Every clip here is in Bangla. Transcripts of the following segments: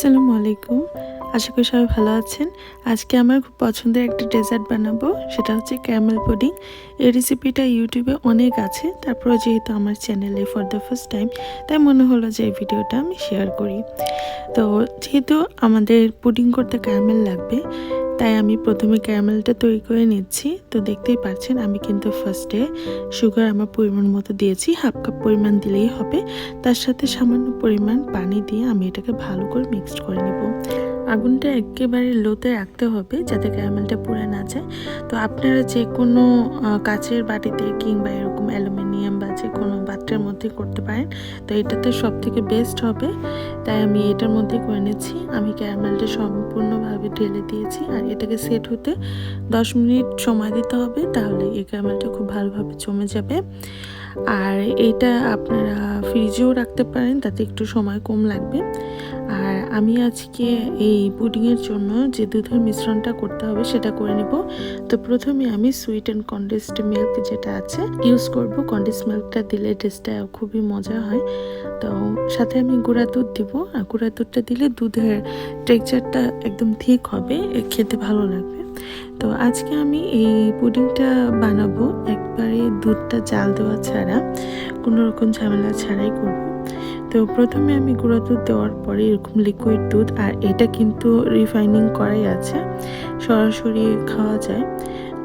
আসসালামু আলাইকুম। আশা করি সবাই ভালো আছেন। আজকে আমার খুব পছন্দের একটা ডেজার্ট বানাবো, সেটা হচ্ছে ক্যামেল পুডিং। এই রেসিপিটা ইউটিউবে অনেক আছে, তারপরে যেহেতু আমার চ্যানেলে ফর দ্য ফার্স্ট টাইম তাই মনে হলো যে এই ভিডিওটা আমি শেয়ার করি। তো যেহেতু আমাদের পুডিং করতে ক্যামেল লাগবে তাই আমি প্রথমে ক্যারামেলটা তৈরি করে নিচ্ছি। তো দেখতেই পাচ্ছেন, আমি কিন্তু ফার্স্টে সুগার আমার পরিমাণ মতো দিয়েছি হাফ কাপ পরিমাণ দিলেই হবে। তার সাথে সামান্য পরিমাণ পানি দিয়ে আমি এটাকে ভালো করে মিক্সড করে নিব। আগুনটা একেবারে লোতে রাখতে হবে যাতে ক্যারামেলটা পুড়ে না যায়। তো আপনারা যে কোনো কাচের বাটিতে কিংবা এরকম অ্যালুমিনিয়াম বা যে কোনো পাত্রের মধ্যে করতে পারেন। তো এটাতে সব থেকে বেস্ট হবে। তাই আমি এটার মধ্যে করে নিচ্ছি। আমি ক্যারামেলটা সম্পূর্ণভাবে ঢেলে দিয়েছি আর এটাকে সেট হতে দশ মিনিট সময় দিতে হবে। তাহলে এই ক্যারামেলটা খুব ভালোভাবে জমে যাবে। আর এইটা আপনারা ফ্রিজেও রাখতে পারেন, তাতে একটু সময় কম লাগবে। আর আমি আজকে এই পুডিংয়ের জন্য যে দুধের মিশ্রণটা করতে হবে সেটা করে নিব। তো প্রথমে আমি সুইট অ্যান্ড কন্ডেন্সড মিল্ক যেটা আছে ইউজ করব। কন্ডেন্স মিল্কটা দিলে টেস্টটা খুবই মজা হয়। তো সাথে আমি গুঁড়া দুধ দিব। আর গুঁড়া দুধটা দিলে দুধের টেক্সচারটা একদম ঠিক হবে, খেতে ভালো লাগবে। তো আজকে আমি এই পুডিংটা বানাবো। একবারে দুধটা জাল দেওয়া ছাড়া, কোনো রকম ঝামেলা ছাড়াই করব। তো প্রথমে আমি গুঁড়ো দুধ দেওয়ার পরে এরকম লিকুইড দুধ, আর এটা কিন্তু রিফাইনিং করাই আছে, সরাসরি খাওয়া যায়।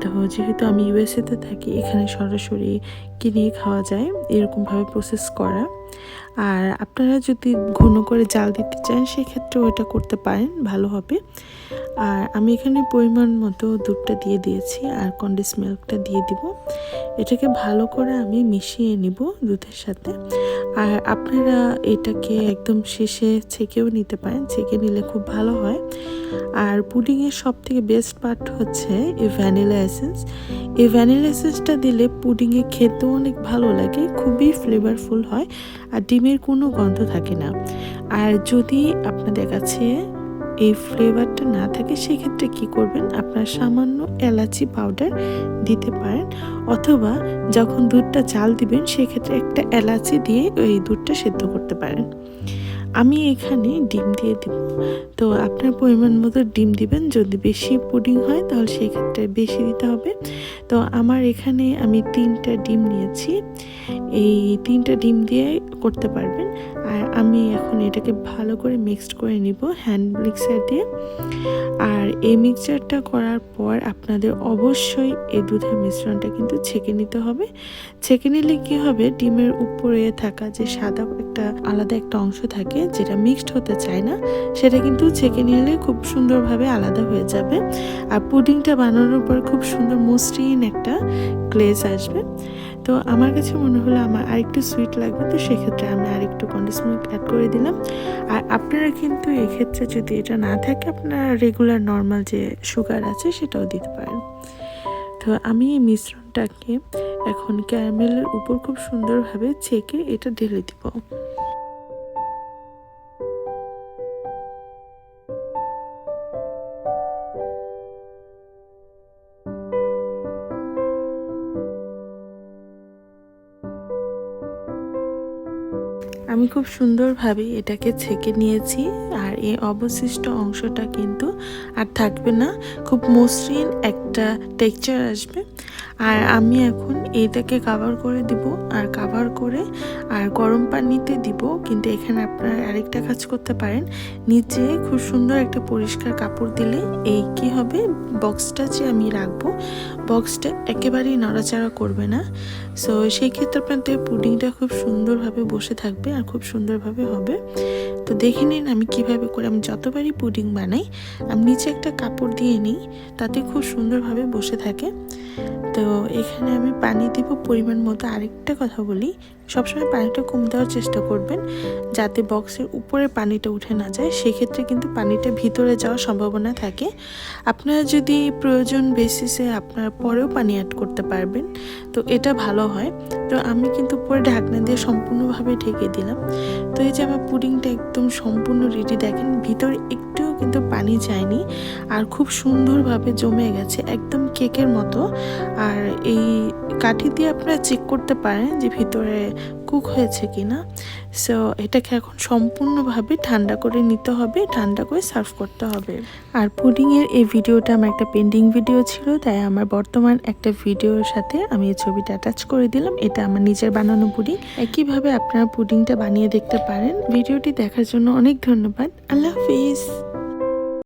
তো যেহেতু আমি ইউএসএতে থাকি, এখানে সরাসরি কিনে খাওয়া যায়, এরকমভাবে প্রসেস করা। আর আপনারা যদি ঘন করে জাল দিতে চান সেক্ষেত্রে ওইটা করতে পারেন, ভালো হবে। আর আমি এখানে পরিমাণ মতো দুধটা দিয়ে দিয়েছি, আর কন্ডেন্স মিল্কটা দিয়ে দিব। এটাকে ভালো করে আমি মিশিয়ে নিব দুধের সাথে। আর আপনারা এটাকে একদম শেষে ছেঁকেও নিতে পারেন, ছেঁকে নিলে খুব ভালো হয়। আর পুডিংয়ের সব থেকে বেস্ট পার্ট হচ্ছে এই ভ্যানিলা এসেন্স এই ভ্যানিলা এসেন্সটা দিলে পুডিংয়ে খেতেও অনেক ভালো লাগে, খুবই ফ্লেভারফুল হয় আর ডিমের কোনো গন্ধ থাকে না। আর যদি আপনাদের কাছে এই ফ্লেভারটা না থাকে, সেক্ষেত্রে কি করবেন? আপনার সামান্য এলাচি পাউডার দিতে পারেন অথবা যখন দুধটা চাল দিবেন, সেক্ষেত্রে একটা এলাচি দিয়ে ওই দুধটা সেদ্ধ করতে পারেন। আমি এখানে ডিম দিয়ে দিব। তো আপনার পরিমাণ মতো ডিম দিবেন, যদি বেশি পুডিং হয় তাহলে সেক্ষেত্রে বেশি দিতে হবে। তো আমার এখানে আমি তিনটা ডিম নিয়েছি। এই তিনটা ডিম দিয়ে করতে পারবেন। আর আমি এখন এটাকে ভালো করে মিক্সড করে নিব হ্যান্ড মিক্সার দিয়ে। আর এই মিক্সচারটা করার পর আপনাদের অবশ্যই এই দুধের মিশ্রণটা কিন্তু ছেঁকে নিতে হবে। ছেঁকে নিলে কী হবে? ডিমের উপরে থাকা যে সাদা একটা আলাদা একটা অংশ থাকে যেটা মিক্সড হতে চায় না, সেটা কিন্তু ছেঁকে নিলে খুব সুন্দরভাবে আলাদা হয়ে যাবে। আর পুডিংটা বানানোর পর খুব সুন্দর মসৃণ একটা গ্লেজ আসবে। তো আমার কাছে মনে হলো আমার আরেকটু সুইট লাগবে, তো সেক্ষেত্রে আমি আরেকটু কন্ডেন্স মিল্ক অ্যাড করে দিলাম। আর আপনারা কিন্তু এক্ষেত্রে যদি এটা না থাকে, আপনারা রেগুলার নর্মাল যে সুগার আছে সেটাও দিতে পারেন। তো আমি এই মিশ্রণটাকে এখন ক্যারামেলের উপর খুব সুন্দরভাবে ছেঁকে এটা ঢেলে দিব। আমি খুব সুন্দরভাবে এটাকে ছেঁকে নিয়েছি আর এই অবশিষ্ট অংশটা কিন্তু আর থাকবে না। খুব মসৃণ একটা টেক্সচার আসবে। আর আমি এখন এটাকে কাভার করে দিব। আর কাভার করে আর গরম পানিতে দিব, কিন্তু এখানে আপনারা আরেকটা কাজ করতে পারেন। নিচে খুব সুন্দর একটা পরিষ্কার কাপড় দিলে এই কি হবে, বক্সটা যে আমি রাখব, বক্সটা একেবারেই নড়াচড়া করবে না। সো সেই ক্ষেত্রে আপনাদের পুডিংটা খুব সুন্দরভাবে বসে থাকবে আর খুব সুন্দরভাবে হবে। তো দেখে নিন আমি কীভাবে করে, আমি যতবারই পুডিং বানাই, আমি নিচে একটা কাপড় দিয়ে নিই, তাতে খুব সুন্দরভাবে বসে থাকে। তো এখানে আমি পানি দিব পরিমাণ মতো আরেকটা কথা বলি। সবসময় পানিটা কম দেওয়ার চেষ্টা করবেন যাতে বক্সের উপরে পানিটা উঠে না যায়। সেক্ষেত্রে কিন্তু পানিটা ভিতরে যাওয়ার সম্ভাবনা থাকে। আপনারা যদি প্রয়োজন বেসিসে আপনারা পরেও পানি অ্যাড করতে পারবেন, তো এটা ভালো হয়। তো আমি কিন্তু পরে ঢাকনা দিয়ে সম্পূর্ণভাবে ঢেকে দিলাম। তো এই যে আমার পুডিংটা একদম সম্পূর্ণ রেডি দেখেন ভিতরে একটুও কিন্তু পানি যায়নি। আর খুব সুন্দরভাবে জমে গেছে, একদম কেকের মতো। আর এই কাঠি দিয়ে আপনারা চেক করতে পারেন যে ভিতরে কুক হয়েছে কি না সো এটাকে এখন সম্পূর্ণভাবে ঠান্ডা করে নিতে হবে, ঠান্ডা করে সার্ভ করতে হবে। আর পুডিংয়ের এই ভিডিওটা আমার একটা পেন্ডিং ভিডিও ছিল, তাই আমার বর্তমান একটা ভিডিওর সাথে আমি এই ছবিটা অ্যাটাচ করে দিলাম। এটা আমার নিজের বানানো পুডিং। একইভাবে আপনারা পুডিংটা বানিয়ে দেখতে পারেন, ভিডিওটি দেখার জন্য অনেক ধন্যবাদ। আল্লাহ হাফিজ।